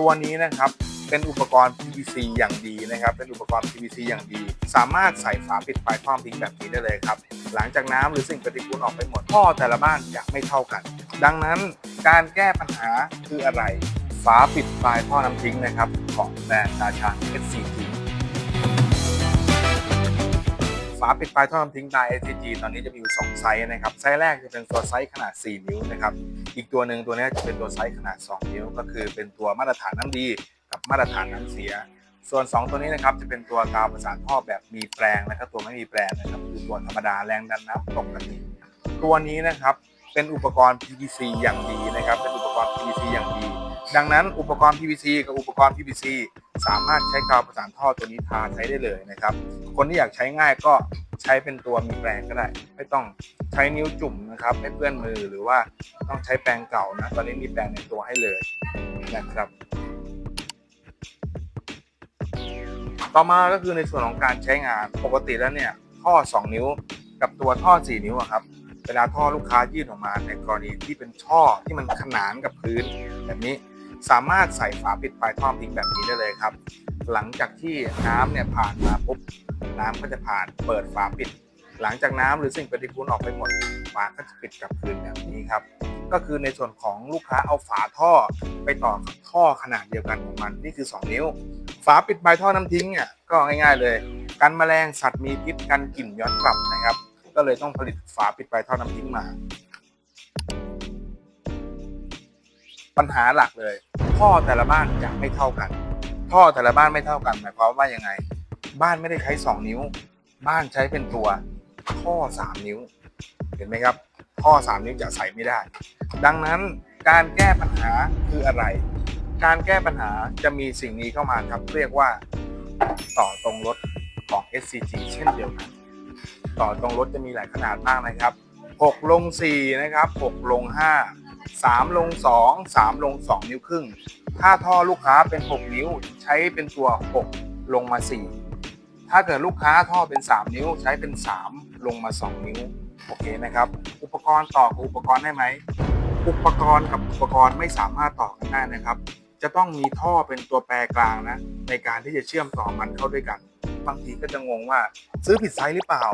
ตัวนี้นะครับเป็นอุปกรณ์ PVC อย่างดีนะครับ เป็นอุปกรณ์ PVC อย่างดี สามารถใส่ฝาปิดปลายท่อทิ้งแบบนี้ได้เลยครับ หลังจากน้ำหรือสิ่งปฏิกูลออกไปหมดท่อแต่ละบ้านจะไม่เท่ากัน ดังนั้นการแก้ปัญหาคืออะไร ฝาปิดปลายท่อน้ำทิ้งนะครับของแบรนด์ดาชา SCG ปิดปลายท่อน้ำทิ้งดาย SCG ตอนนี้จะมีอยู่2ไซส์นะครับ ไซส์แรกจะเป็นตัวไซส์ขนาด 4 นิ้วนะครับ อีกตัวหนึ่งตัวนี้จะเป็นตัวไซส์ขนาด 2 นิ้ว ก็คือเป็นตัวมาตรฐานน้ำดีกับมาตรฐานน้ำเสีย ส่วน 2 ตัวนี้นะครับจะเป็นตัวกาวประสานท่อแบบมีแปลงนะครับตัวไม่มีแปลงนะครับคือตัวธรรมดาแรงดันน้ำปกติ ตัวนี้นะครับเป็นอุปกรณ์ PVC อย่างดีนะครับ เป็นอุปกรณ์ PVC อย่างดี ดังนั้นอุปกรณ์ PVC กับอุปกรณ์ PVC สามารถใช้กาวประสานท่อตัวนี้ทาใช้ได้เลยนะครับ คนที่อยากใช้ง่ายก็ใช้เป็นตัวมีแปรงก็ได้ ไม่ต้องใช้นิ้วจุ่มนะครับ ไม่เปื้อนมือหรือว่าต้องใช้แปรงเก่านะ ตอนนี้มีแปรงในตัวให้เลยนะครับ ต่อมาก็คือในส่วนของการใช้งานปกติแล้วเนี่ยท่อ 2 นิ้วกับตัวท่อ 4 นิ้วครับเวลาท่อลูกค้ายื่นออกมาในกรณีที่เป็นท่อที่มันขนานกับพื้นแบบนี้ สามารถใส่ฝาปิดปลายท่อทิ้งแบบนี้ได้เลยครับ หลังจากที่น้ำเนี่ยผ่านมาปุ๊บน้ำก็จะผ่านเปิดฝาปิด หลังจากน้ำหรือสิ่งปฏิกูลออกไปหมดฝาก็จะปิดกลับคืนแบบนี้ครับก็คือในส่วนของลูกค้าเอาฝาท่อไปต่อกับท่อขนาดเดียวกันของมันนี่คือ 2 นิ้ว ฝาปิดปลายท่อน้ำทิ้งเนี่ยก็ง่ายๆเลยกันแมลงสัตว์มีพิษกันกลิ่นย้อนกลับนะครับ ก็เลยต้องผลิตฝาปิดปลายท่อน้ำทิ้งมา ปัญหาหลักเลย ท่อแต่ละบ้านจะไม่เท่ากัน ท่อแต่ละบ้านไม่เท่ากันหมายความว่ายังไง บ้านไม่ได้ใช้2นิ้ว บ้านใช้เป็นตัวท่อ3นิ้ว เห็นไหมครับ ท่อ3นิ้วจะใส่ไม่ได้ ดังนั้นการแก้ปัญหาคืออะไร การแก้ปัญหาจะมีสิ่งนี้เข้ามาครับเรียกว่าต่อตรงรถของ SCG เช่นเดียวกัน ต่อตรงรถจะมีหลายขนาดมากนะครับ 6 ลง 4 นะครับ 6 ลง 5 3 ลง 2 3 ลง 2 นิ้วครึ่ง ถ้าท่อลูกค้าเป็น 6 นิ้วใช้เป็นตัว 6 ลงมา 4 ถ้าเกิดลูกค้าท่อเป็น 3 นิ้วใช้เป็น 3 ลงมา 2 นิ้ว โอเคนะครับ อุปกรณ์ต่อกับอุปกรณ์ได้ไหม อุปกรณ์กับอุปกรณ์ไม่สามารถต่อกันได้นะครับ จะต้องมีท่อเป็นตัวแปรกลางนะ ในการที่จะเชื่อมต่อมันเข้าด้วยกัน บางทีก็จะงงว่าซื้อผิดไซส์หรือเปล่า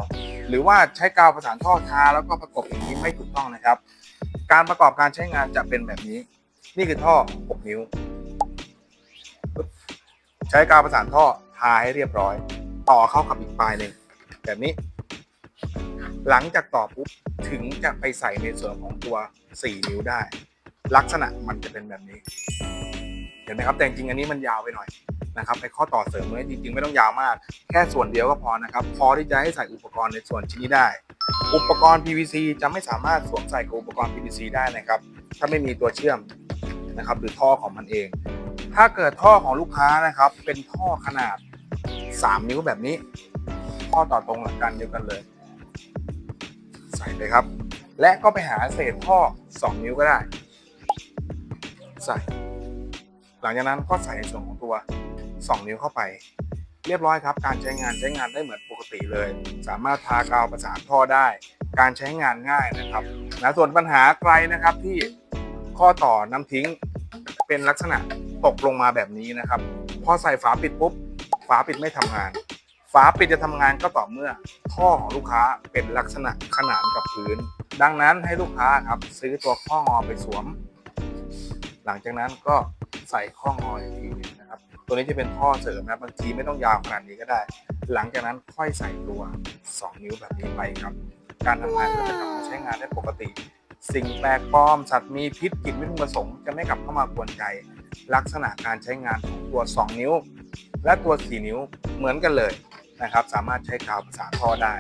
หรือว่าใช้กาวประสานท่อทาแล้วก็ประกบอย่างนี้ไม่ถูกต้องนะครับ การประกอบการใช้งานจะเป็นแบบนี้ นี่คือท่อ 6 นิ้ว ใช้กาวประสานท่อทาให้เรียบร้อย ต่อเข้ากับอีกปลายหนึ่งแบบนี้ หลังจากต่อปุ๊บถึงจะไปใส่ในส่วนของตัว 4 นิ้วได้ ลักษณะมันจะเป็นแบบนี้ เห็นไหมครับแต่จริงอันนี้มันยาวไปหน่อยนะครับไอข้อต่อเสริมเนี่ยจริงๆ ไม่ต้องยาวมาก แค่ส่วนเดียวก็พอนะครับ พอที่จะให้ใส่อุปกรณ์ในส่วนชิ้นนี้ได้ อุปกรณ์ PVC จะไม่สามารถสวมใส่กับอุปกรณ์ PVC ได้นะครับ ถ้าไม่มีตัวเชื่อมนะครับหรือท่อของมันเอง ถ้าเกิดท่อของลูกค้านะครับ เป็นท่อขนาด 3 นิ้วแบบนี้ ท่อต่อตรงหลักการเดียวกันเลย ใส่เลยครับ และก็ไปหาเศษท่อ 2 นิ้วก็ได้ ใส่ หลังจากนั้นก็ใส่ในส่วนของตัว 2 นิ้วเข้าไป เรียบร้อยครับ การใช้งานใช้งานได้เหมือนปกติเลย สามารถทากาวประสานท่อได้ การใช้งานง่ายนะครับนะส่วนปัญหาใครนะครับที่ข้อต่อน้ำทิ้งเป็นลักษณะตกลงมาแบบนี้นะครับ พอใส่ฝาปิดปุ๊บ ฝาปิดไม่ทำงาน ฝาปิดจะทำงานก็ต่อเมื่อ ท่อของลูกค้าเป็นลักษณะขนานกับพื้น ดังนั้นให้ลูกค้าครับซื้อตัวข้องอไปสวม หลังจากนั้นก็ ใส่ข้องออีกทีหนึงนะครับ ตัวนี้จะเป็นท่อเสริมนะบางทีไม่ต้องยาวขนาดนี้ก็ได้ หลังจากนั้นค่อยใส่ตัว 2 นิ้วแบบนี้ไปครับ การทำงานก็จะกลับมาใช้งานได้ปกติ สิ่งแปลกปลอมสัตว์มีพิษกลิ่นไม่พึงประสงค์จะไม่กลับเข้ามากวนใจ ลักษณะการใช้งานของตัว 2 นิ้ว และตัว 4 นิ้วเหมือนกันเลยนะครับ สามารถใช้กาวประสาท่อได้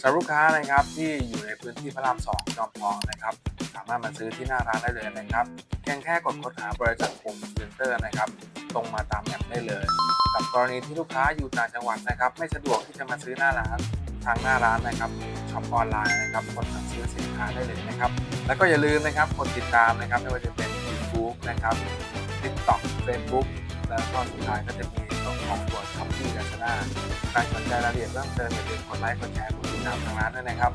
สำหรับลูกค้านะครับที่อยู่ในพื้นที่พระรามสองจอมทองนะครับ สามารถมาซื้อที่หน้าร้านได้เลยนะครับ เพียงแค่กดค้นหาบริษัทภูมิเซ็นเตอร์นะครับตรงมาตามแอปได้เลยกับกรณีที่ลูกค้าอยู่ต่างจังหวัดนะครับ ไม่สะดวกที่จะมาซื้อหน้าร้านทางหน้าร้านนะครับช็อปออนไลน์นะครับกดสั่งซื้อสินค้าได้เลยนะครับ แล้วก็อย่าลืมนะครับกดติดตามนะครับไม่ว่าจะเป็น YouTube นะครับ TikTok Facebook แล้วก็สุดท้ายก็จะมีส่วนของตัวช้อปปี้ลาซาด้าใครสนใจรายละเอียดเพิ่มเติมอย่าลืมกดไลค์กดแชร์กดติดตามทางร้านด้วยนะครับ